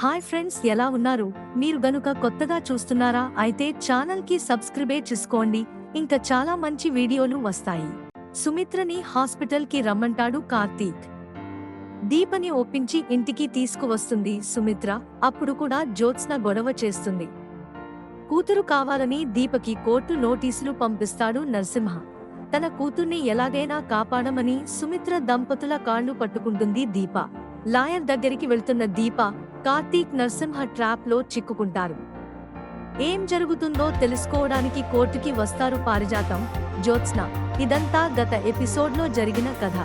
Hi friends ఎలా ఉన్నారు? మీరు గనుక కొత్తగా చూస్తున్నారా అయితే ఛానల్కి సబ్స్క్రైబే చేసుకోండి. ఇంకా చాలా మంచి వీడియోలు వస్తాయి. సుమిత్రని హాస్పిటల్కి రమ్మంటాడు కార్తీక్. దీపని ఒప్పించి ఇంటికి తీసుకువస్తుంది సుమిత్ర. అప్పుడు కూడా జ్యోత్స్న గొడవ చేస్తుంది. కూతురు కావాలని దీపకి కోర్టు నోటీసులు పంపిస్తాడు నరసింహ. తన కూతుర్ని ఎలాగైనా కాపాడమని సుమిత్ర దంపతుల కాళ్ళు పట్టుకుంటుంది దీప. లాయర్ దగ్గరికి వెళ్తున్న దీప కార్తీక్ నరసింహ ట్రాప్లో చిక్కుకుంటారు. ఏం జరుగుతుందో తెలుసుకోవడానికి కోర్టుకి వస్తారు పారిజాతం జ్యోత్స్న. ఇదంతా గత ఎపిసోడ్లో జరిగిన కథ.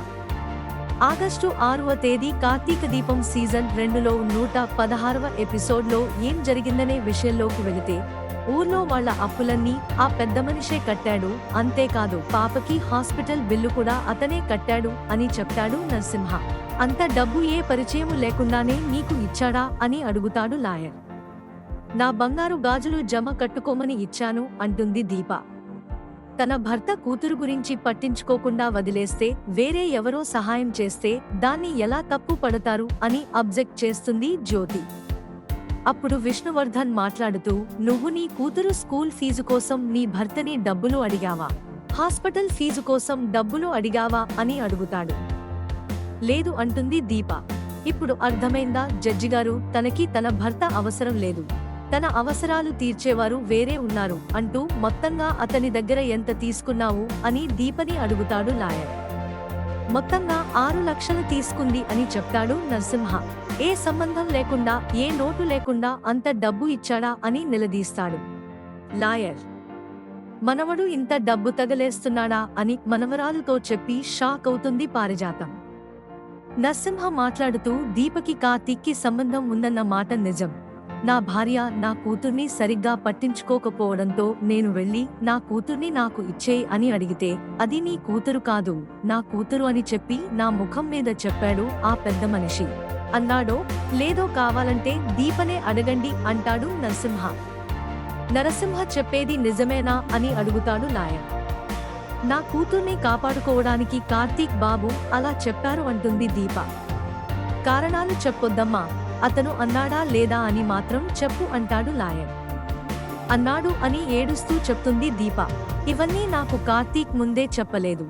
ఆగస్టు ఆరవ తేదీ కార్తీక దీపం సీజన్ రెండులో నూట పదహారవ ఎపిసోడ్లో ఏం జరిగిందనే విషయంలోకి వెళితే ఊర్లో వాళ్ళ అప్పులన్నీ ఆ పెద్ద మనిషే కట్టాడు. అంతేకాదు పాపకి హాస్పిటల్ బిల్లు కూడా అతనే కట్టాడు అని చెప్తాడు నరసింహ. అంత డబ్బు ఏ పరిచయం లేకుండానే నీకు ఇచ్చాడా అని అడుగుతాడు లాయర్. నా బంగారు గాజులు జమ కట్టుకోమని ఇచ్చాను అంటుంది దీప. తన భర్త కూతురు గురించి పట్టించుకోకుండా వదిలేస్తే వేరే ఎవరో సహాయం చేస్తే దాన్ని ఎలా తప్పు పడతారు అని అబ్జెక్ట్ చేస్తుంది జ్యోతి. అప్పుడు విష్ణువర్ధన్ మాట్లాడుతూ నువ్వు నీ కూతురు స్కూల్ ఫీజు కోసం నీ భర్తని డబ్బులు అడిగావా? హాస్పిటల్ ఫీజు కోసం డబ్బులు అడిగావా? అని అడుగుతాడు. లేదు అంటుంది దీప. ఇప్పుడు అర్థమైందా జడ్జి గారు? తనకి తన భర్త అవసరం లేదు. తన అవసరాలు తీర్చేవారు వేరే ఉన్నారు అంటూ మొత్తంగా అతని దగ్గర ఎంత తీసుకున్నావు? అని దీపని అడుగుతాడు లాయర్. మొత్తంగా ఆరు లక్షలు తీసుకుంది అని చెప్తాడు నరసింహ. ఏ సంబంధం లేకుండా ఏ నోటు లేకుండా అంత డబ్బు ఇచ్చాడా అని నిలదీస్తాడు. లాయర్. మనవడు ఇంత డబ్బు తగలేస్తున్నాడా అని మనవరాలుతో చెప్పి షాక్ అవుతుంది పారిజాతం. నరసింహ మాట్లాడుతూ దీపకి కార్తీక్కి సంబంధం ఉందన్న మాట నిజం. నా భార్య నా కూతుర్ని సరిగ్గా పట్టించుకోకపోవడంతో నేను వెళ్ళి నా కూతుర్ని నాకు ఇచ్చేయి అని అడిగితే అది నీ కూతురు కాదు నా కూతురు అని చెప్పి నా ముఖం మీద చెప్పాడు ఆ పెద్ద మనిషి. అన్నాడో లేదో కావాలంటే దీపనే అడగండి అంటాడు నరసింహ. నరసింహ చెప్పేది నిజమేనా అని అడుగుతాడు లాయర్. నా కూతుర్ని కాపాడుకోవడానికి కార్తీక్ బాబు అలా చెప్పారు అంటుంది దీప. కారణాలు చెప్పొద్దమ్మా. అతను అన్నాడా లేదా అని మాత్రం చెప్పు అంటాడు లాయర్. అన్నాడు అని ఏడుస్తూ చెప్తుంది దీప. ఇవన్నీ నాకు కార్తీక్ ముందే చెప్పలేదు.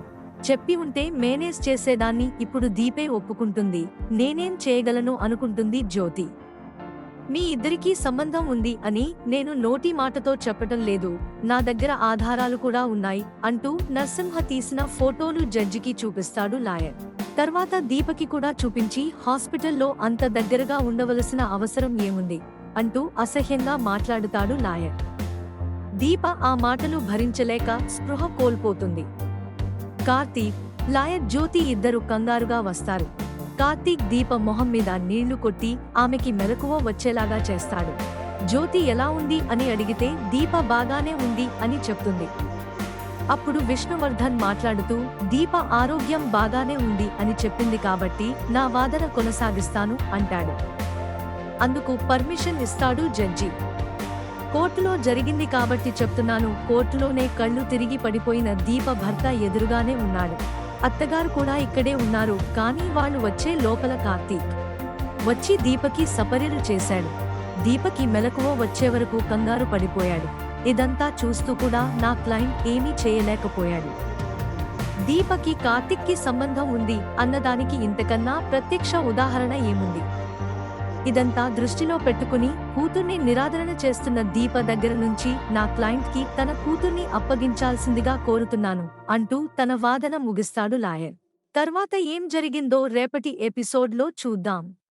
చెప్పి ఉంటే మేనేజ్ చేసేదాన్ని ఇప్పుడు దీపే ఒప్పుకుంటుంది. నేనేం చేయగలను అనుకుంటుంది జ్యోతి. మీ ఇద్దరికీ సంబంధం ఉంది అని నేను నోటి మాటతో చెప్పటం లేదు. నా దగ్గర ఆధారాలు కూడా ఉన్నాయి అంటూ నరసింహ తీసిన ఫోటోలు జడ్జికి చూపిస్తాడు లాయర్. తర్వాత దీపకి కూడా చూపించి హాస్పిటల్లో అంత దగ్గరగా ఉండవలసిన అవసరం ఏముంది? అంటూ అసహ్యంగా మాట్లాడుతాడు లాయర్. దీప ఆ మాటలు భరించలేక స్పృహ కోల్పోతుంది. కార్తీక్ లాయర్ జ్యోతి ఇద్దరు కంగారుగా వస్తారు. కార్తీక్ దీప మొహం మీద నీళ్ళు కొట్టి ఆమెకి మెలకువ వచ్చేలాగా చేస్తాడు. జ్యోతి ఎలా ఉంది అని అడిగితే దీప బాగానే ఉంది అని చెప్తుంది. అప్పుడు విష్ణువర్ధన్ మాట్లాడుతూ దీప ఆరోగ్యం బాగానే ఉంది అని చెప్పింది కాబట్టి నా వాదన కొనసాగిస్తాను అంటాడు. అందుకు పర్మిషన్ ఇస్తాడు జడ్జి. కోర్టులో జరిగింది కాబట్టి చెప్తున్నాను కోర్టులోనే కళ్ళు తిరిగి పడిపోయిన దీప భర్త ఎదురుగానే ఉన్నాడు. అత్తగారు కూడా ఇక్కడే ఉన్నారు కానీ వాళ్ళు వచ్చే లోపల కార్తీక్ వచ్చి దీపకి సపర్యలు చేశాడు. దీపకి మెలకువ వచ్చే వరకు కంగారు పడిపోయాడు. ఇదంతా చూస్తూ కూడా నా క్లయింట్ ఏమీ చేయలేకపోయాడు. దీపకి కార్తిక్కి సంబంధం ఉంది అన్నదానికి ఇంతకన్నా ప్రత్యక్ష ఉదాహరణ ఏముంది? ఇదంతా దృష్టిలో పెట్టుకుని కూతుర్ని నిరాదరణ చేస్తున్న దీప దగ్గర నుంచి నా క్లయింట్కి తన కూతుర్ని అప్పగించాల్సిందిగా కోరుతున్నాను అంటూ తన వాదన ముగిస్తాడు లాయర్. తర్వాత ఏం జరిగిందో రేపటి ఎపిసోడ్లో చూద్దాం.